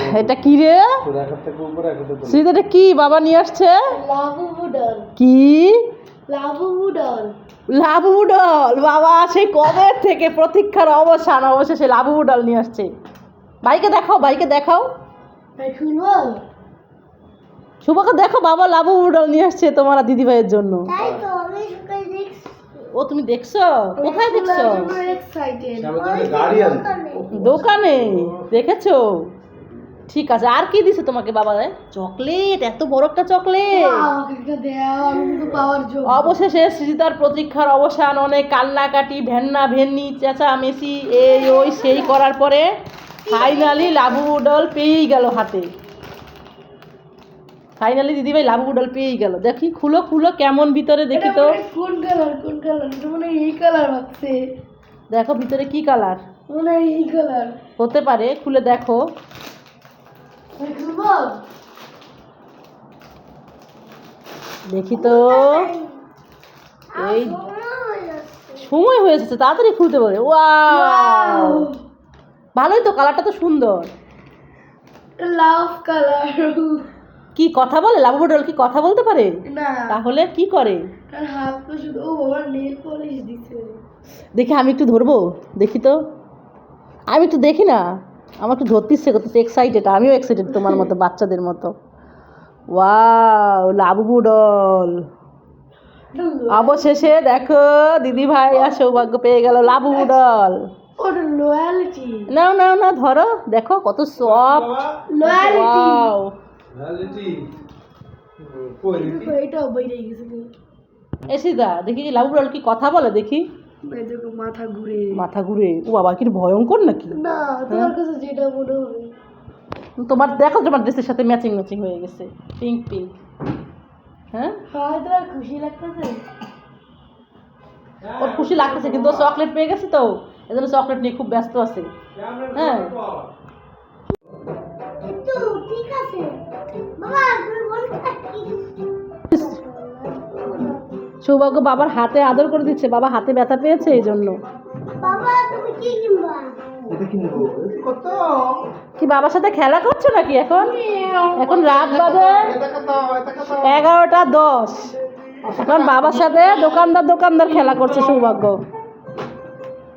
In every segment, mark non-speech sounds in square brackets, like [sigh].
[laughs] এটা কি রে? এটা কি? বাবা নিয়ে আসছে? কি? লাবুডল বাবা সেই কবে থেকে প্রতীক্ষার অবসান? অবশেষে লাবুডল নিয়ে আসছে। বাইকে দেখাও বাইকে দেখাও। শুভকে দেখো বাবা লাবুডল নিয়ে আসছে তোমার দিদিভাইয়ের জন্য। ও তুমি দেখছ? কোথায় দেখছ? দোকানে। দেখেছ? ঠিক আছে আর কি দিছে তোমাকে বাবা চকলেট এত বড় একটা চকলেট। অবশেষে সৃজিতার প্রতীক্ষার অবসান অনেক কান্নাকাটি ভেন্না ভেন্নি চেঁচা মেসি এই ওই সেই করার পরে ফাইনালি লাবু ডল পেয়েই গেল হাতে। ফাইনালি দিদিভাই লাবু ডল পেয়েই গেল। দেখি খুলো খুলো কেমন ভিতরে দেখি তো। কোন কালার কোন কালার এটা মনে এই কালার ভাবছে দেখো ভিতরে কি কালার মনে এই কালার হতে পারে খুলে দেখো। দেখি তো। এই সময় হয়ে এসেছে তাড়াতাড়ি খুলতে পারে। ওয়াও! ভালোই তো কালারটা তো সুন্দর। লাভ কালার কি কথা বলে? লাবু ডল কি কথা বলতে পারে? না। তাহলে কি করে? হাত তো শুধু ও বাবা নেল পলিশ দিছে। দেখি আমি একটু ধরবো? দেখি তো। আমি একটু দেখি না। আমার একটু ধরতে ইচ্ছে করতেছে এক্সাইটেড আমিও এক্সাইটেড তোমার মতো বাচ্চাদের মতো। Wow Labubu doll. অবশেষে দেখো দিদি ভাই আর সৌভাগ্য পেয়ে গেল লাবু ডল। নাও নাও না ধরো। দেখো কত সফট লয়ালিটি ওয়াও এসিদা দেখি লাবু কি কথা বলে দেখি। মাথা ঘুরে। মাথা ঘুরে। ও বাবা কি ভয়ঙ্কর নাকি? না তোমার কাছে যেটা মনে হবে। তোমার দেখো তোমার ড্রেসের সাথে ম্যাচিং ম্যাচিং হয়ে গেছে। পিঙ্ক পিঙ্ক হ্যাঁ? হয় তোমার খুশি লাগতেছে? ওর খুশি লাগতেছে কিন্তু চকলেট পেয়ে গেছে তো। এজন্য চকলেট নিয়ে খুব ব্যস্ত আছে। হ্যাঁ? কিন্তু ঠিক আছে। সৌভাগ্য বাবার হাতে আদর করে দিচ্ছে বাবা হাতে ব্যথা পেয়েছে এই জন্য। কি কিনবা? এটা কি নেব? কত? কি বাবার সাথে খেলা করছ নাকি এখন? এখন রাত বাজে এটা কত? এটা কত? এগারোটা দশ। এখন বাবার সাথে দোকানদার দোকানদার খেলা করছে সৌভাগ্য।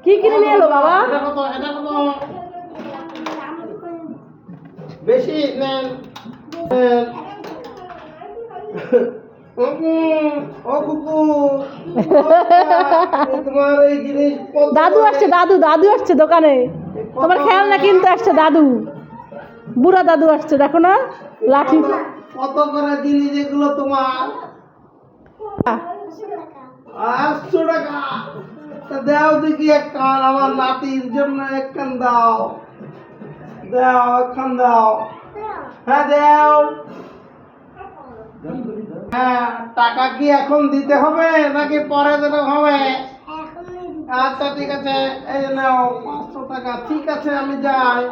কি কিনে নিয়ে এলো বাবা? এটা কত? এটা কত? বেশি দাদু আসছে, দাদু দাদু আসছে দোকানে। তোমার খেলনা কিনতে আসছে দাদু। বুড়া দাদু আসছে, দেখো না, লাঠি। কত করে জিনিস এগুলো তোমার আটশো টাকা। দাও দেখি এক কান আমার নাতির জন্য এক কান দাও। দাও এক কান দাও। হ্যাঁ হ্যাঁ টাকা কি এখন দিতে হবে নাকি পরে দিতে হবে? আচ্ছা ঠিক আছে। এই নাও, পাঁচশো টাকা। ঠিক আছে, আমি যাই।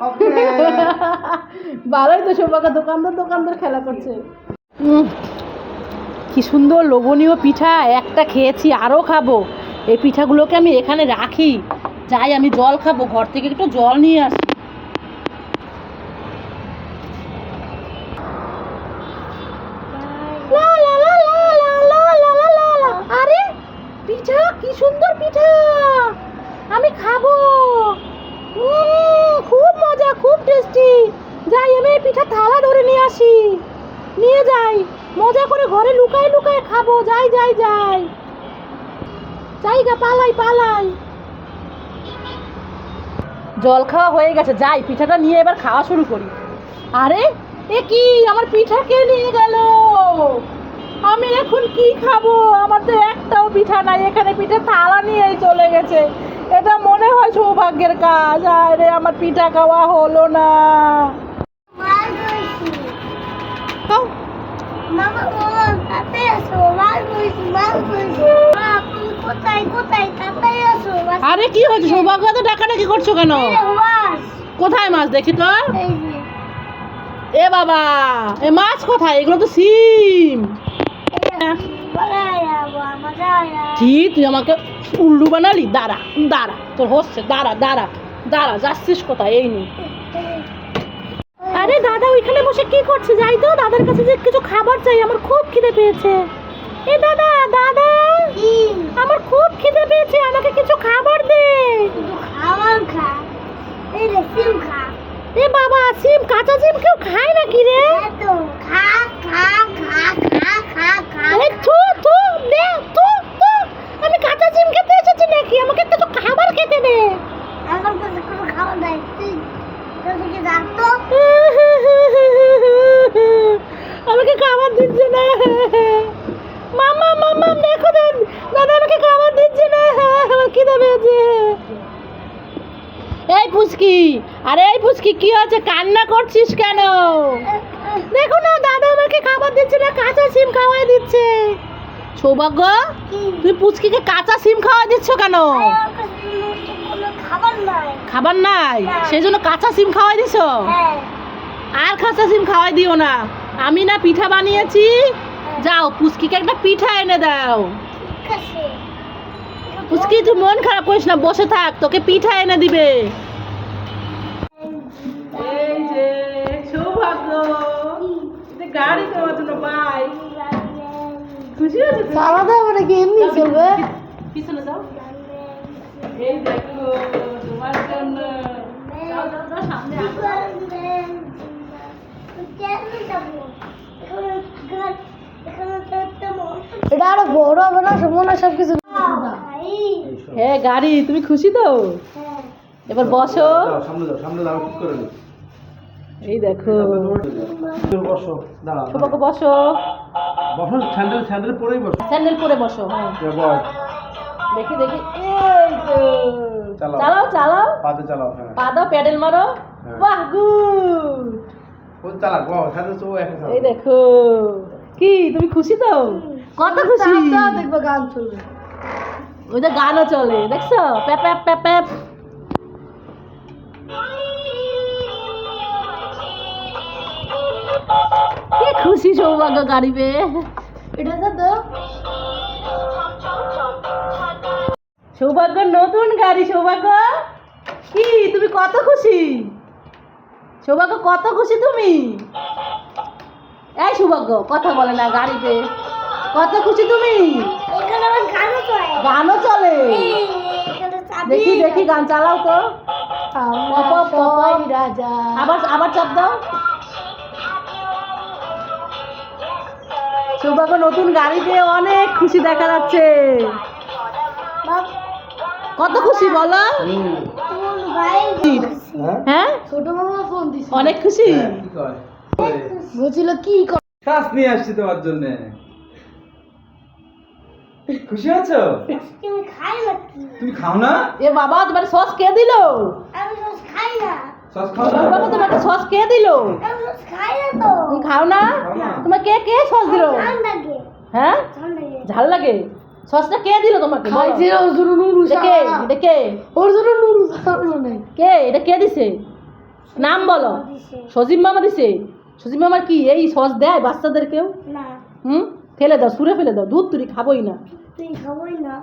[laughs] ভালোই তো সৌভাগ্য, দোকানদার দোকানদার খেলা করছে। কি সুন্দর লোভনীয় পিঠা, একটা খেয়েছি আরও খাব। এই পিঠাগুলোকে আমি এখানে রাখি। যাই, আমি জল খাব, ঘর থেকে একটু জল নিয়ে আসি। ঘরে লুকায় লুকায় খাব যাই যাই যাই। যাই গা পালাই পালাই। জল খাওয়া হয়ে গেছে যাই পিঠাটা নিয়ে এবার খাওয়া শুরু করি। আরে এ কি? আমার পিঠা কে নিয়ে গেল? আমি এখন কি খাব? আমার তো একটাও পিঠা নাই এখানে পিঠে থালা নিয়েই চলে গেছে। এটা মনে হয় সৌভাগ্যের কাজ। আরে আমার পিঠা খাওয়া হলো না। মামা আসো মাল মাল কোথায় কোথায় আসো আরে কি হয়েছে? সৌভাগ্য তো ডাকাডাকি করছ কেন? কোথায় মাছ? দেখি তো। এ বাবা এ মাছ কোথায়? এগুলো তো সিম। কি তুই আমাকে উল্লু বানালি? দাঁড়া দাঁড়া তোর হচ্ছে দাঁড়া দাঁড়া দাঁড়া যাচ্ছিস কোথায়? এই নে। আরে দাদা ওইখানে বসে কি করছে? যাই তো দাদার কাছে যে কিছু খাবার চাই আমার খুব খিদে পেয়েছে। এ দাদা দাদা আমার খুব খিদে পেয়েছে আমাকে কিছু খাবার দে। খাবার খা। এই রে সিম খা। এ বাবা সিম কাঁচা সিম কেউ খায় না কি রে খা খা খা খা খা এ থু থু দে থু থু আমি কাঁচা সিম খেতে এসেছি নাকি আমাকে একটু খাবার খেতে দে আমার কাছে কোনো খাবার নাই তুই তোর দিকে যাক তো আমাকে খাবার দিচ্ছে না মামা মামা দেখো দেন দাদা আমাকে খাবার দিচ্ছে না আমার খিদে পেয়েছে পুচকি আরে এই পুচকি কি হয়েছে? কান্না করছিস কেন? দেখো না দাদা আমাকে খাবার দিচ্ছে না কাঁচা সিম খাওয়াই দিচ্ছে। সৌভাগ্য তুই পুচকিকে কাঁচা সিম খাওয়াই দিচ্ছ কেন? খাবার নাই। সেই জন্য কাঁচা সিম খাওয়াই দিছ? হ্যাঁ। আর কাঁচা সিম খাওয়াই দিও না। আমি না পিঠা বানিয়েছি। যাও পুচকিকে একটা পিঠা এনে দাও। পুচকি তুই মন খারাপ করিস না বসে থাক তোকে পিঠা এনে দিবে। গাড়ি তোমার জন্য বাই খুশি হয়েছে? সারা দাও নাকি এমনি চলবে? পিছনে যাও। এই দেখো তোমার জন্য। যাও, যাও, যাও, সামনে এটা আরও বড় হবে না? মনে সব কিছু হ্যাঁ গাড়ি তুমি খুশি তো? এবার বসো। সামনে যাও সামনে যাও ঠিক করে নিও। এই দেখো। তুমি বসো দাঁড়াও। বসো। বসো স্যান্ডেল স্যান্ডেল পরেই বসো। স্যান্ডেল পরে বসো হ্যাঁ। দেখি দেখি। এই তো। চালাও। চালাও চালাও। পাতে চালাও হ্যাঁ। পা দাও প্যাডেল মারো। হ্যাঁ। বাহ গুড। ও চালাক বাবা স্যান্ডেল তো একা এই দেখো। কি তুমি খুশি তো? কত খুশি? দেখবে গান চলবে। ওই যে গানও চলে দেখছ? প্যাপ প্যাপ প্যাপ প্যাপ। খুশি সৌভাগ্য গাড়ি পেয়ে এটা তো সৌভাগ্য নতুন গাড়ি সৌভাগ্য? কি তুমি কত খুশি? সৌভাগ্য কত খুশি তুমি? এই সৌভাগ্য কথা বলে না গাড়িতে। কত খুশি তুমি? গানও চলে। দেখি দেখি গান চালাও তো। আবার আবার চাপ দাও। সৌভাগ্য নতুন গাড়ি পেয়ে অনেক খুশি দেখা যাচ্ছে। কত খুশি বলো? হ্যাঁ? ছোট মামা ফোন দিছে অনেক খুশি? বলছিল কি শ্বাস নিয়ে আসছি তোমার জন্য। খুশি আছো? তুমি খাই নাকি তুমি খাও না? এ বাবা তোমার সস কে দিল? আমি সস খাই না। সস খাও না? বাবা তোমাকে সস কে দিল? তুমি খাও না? খাও তোমার কে কে সস দিল? হ্যাঁ? ঝাল লাগে। সসটা কে দিল তোমাকে খাইছে ওর জন্য নুরু এটা কে? এটা কে? ওর জন্য নুরু কে? এটা কে দিছে? নাম বলো। সজিব মামা দিছে? সজিব মামার কি এই সস দেয় বাচ্চাদেরকেও না। হুম? ফেলে দাও সুরে ফেলে দাও দুধ তুরি খাবোই না। তুই খাবোই না।